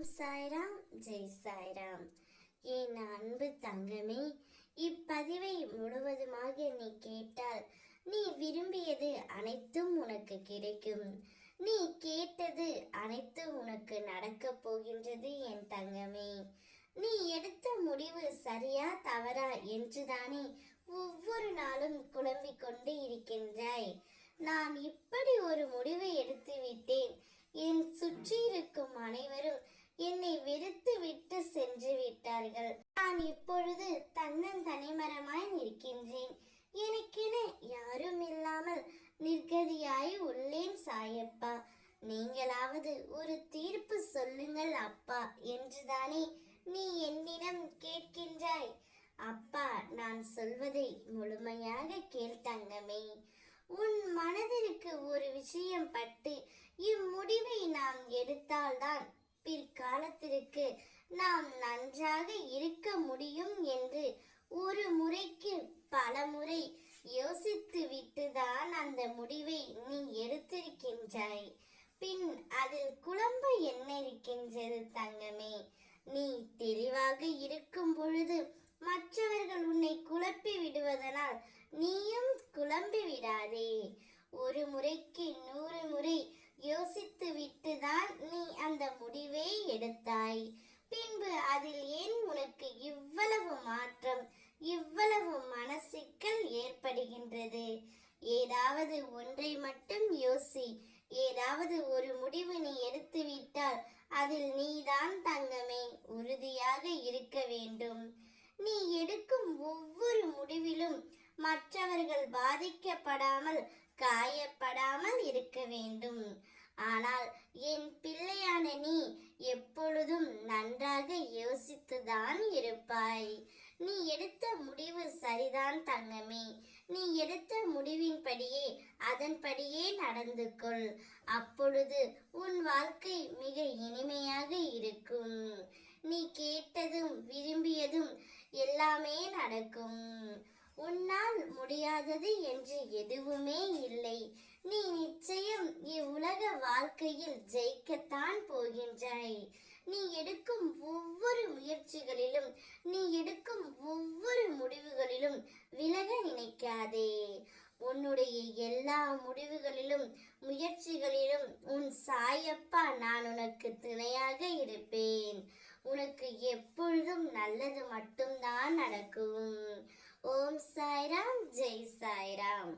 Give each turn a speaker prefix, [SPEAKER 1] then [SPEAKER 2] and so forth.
[SPEAKER 1] ஓம் சாய்ராம் ஜெய் சாய்ராம். என் அன்பு தங்கமே இப்பதிவை முழுவதுமாக நீ கேட்டால் நீ விரும்பியது அனைத்தும் உனக்கு கிடைக்கும். நீ கேட்டது அனைத்தும் உனக்கு நடக்கப் போகின்றது என் தங்கமே. நீ எடுத்த முடிவு சரியா தவறா என்றுதானே ஒவ்வொரு நாளும் குழம்பிக் கொண்டு இருக்கின்றாய். நான் இப்படி ஒரு முடிவை எடுத்து விட்டேன் விட்டார்கள். நான் இப்பொழுது தன்னன் தனிமரமாய் நிற்கின்றேன். எனக்கென யாரும் இல்லாமல் நிர்கதியாய் உள்ளேன் சாயப்பா. நீங்களாவது ஒரு தீர்ப்பு சொல்லுங்கள் அப்பா என்றுதானே நீ என்னிடம் கேட்கின்றாய். அப்பா நான் சொல்வதை முழுமையாக கேள் தங்கமே. உன் மனதிற்கு ஒரு விஷயம் பட்டு இம்முடிவை நாம் எடுத்தால்தான் பிற்காலத்திற்கு நாம் நன்றாக இருக்க முடியும் என்று ஒரு முறைக்கு பல முறை யோசித்து விட்டுதான் அந்த முடிவை நீ எடுத்திருக்கின்றாய். பின் அதில் குழம்ப என்ன இருக்கின்றது தங்கமே? நீ தெளிவாக இருக்கும் பொழுது மற்றவர்கள் உன்னை குழப்பி விடுவதனால் நீயும் குழம்பி விடாதே. ஒரு முறைக்கு நூறு முறை யோசித்து விட்டுதான் நீ அந்த முடிவை எடுத்தாய் பின்பு அதில் ஏன் உனக்கு இவ்வளவு மாற்றம் இவ்வளவு மனசிக்கல் ஏற்படுகின்றது ஏதாவது ஒன்றை மட்டும் யோசி. ஏதாவது ஒரு முடிவு நீ எடுத்து விட்டால் அதில் நீதான் தங்கமே. உறுதியாக இருக்க வேண்டும். நீ எடுக்கும் ஒவ்வொரு முடிவிலும் மற்றவர்கள் பாதிக்கப்படாமல் காயப்படாமல் இருக்க வேண்டும். ஆனால் என் பிள்ளையான நீ எப்பொழுதும் நன்றாக யோசித்துதான் இருப்பாய். நீ எடுத்த முடிவு சரிதான் தங்கமே. நீ எடுத்த முடிவின்படியே அதன்படியே நடந்து கொள் அப்பொழுது உன் வாழ்க்கை மிக இனிமையாக இருக்கும். நீ கேட்டதும் விரும்பியதும் எல்லாமே நடக்கும். உன்னால் முடியாதது என்று எதுவுமே இல்லை. நீ நிச்சயம் இவ்வுலக வாழ்க்கையில் ஜெயிக்கத்தான் போகின்றாய். நீ எடுக்கும் ஒவ்வொரு முயற்சிகளிலும் நீ எடுக்கும் ஒவ்வொரு முடிவுகளிலும் விலக நினைக்காதே. உன்னுடைய எல்லா முடிவுகளிலும் முயற்சிகளிலும் உன் சாயப்பா நான் உனக்கு துணையாக இருப்பேன். உனக்கு எப்பொழுதும் நல்லது மட்டும்தான் நடக்கும். ஓம் சாய்ராம் ஜெய் சாய்ராம்.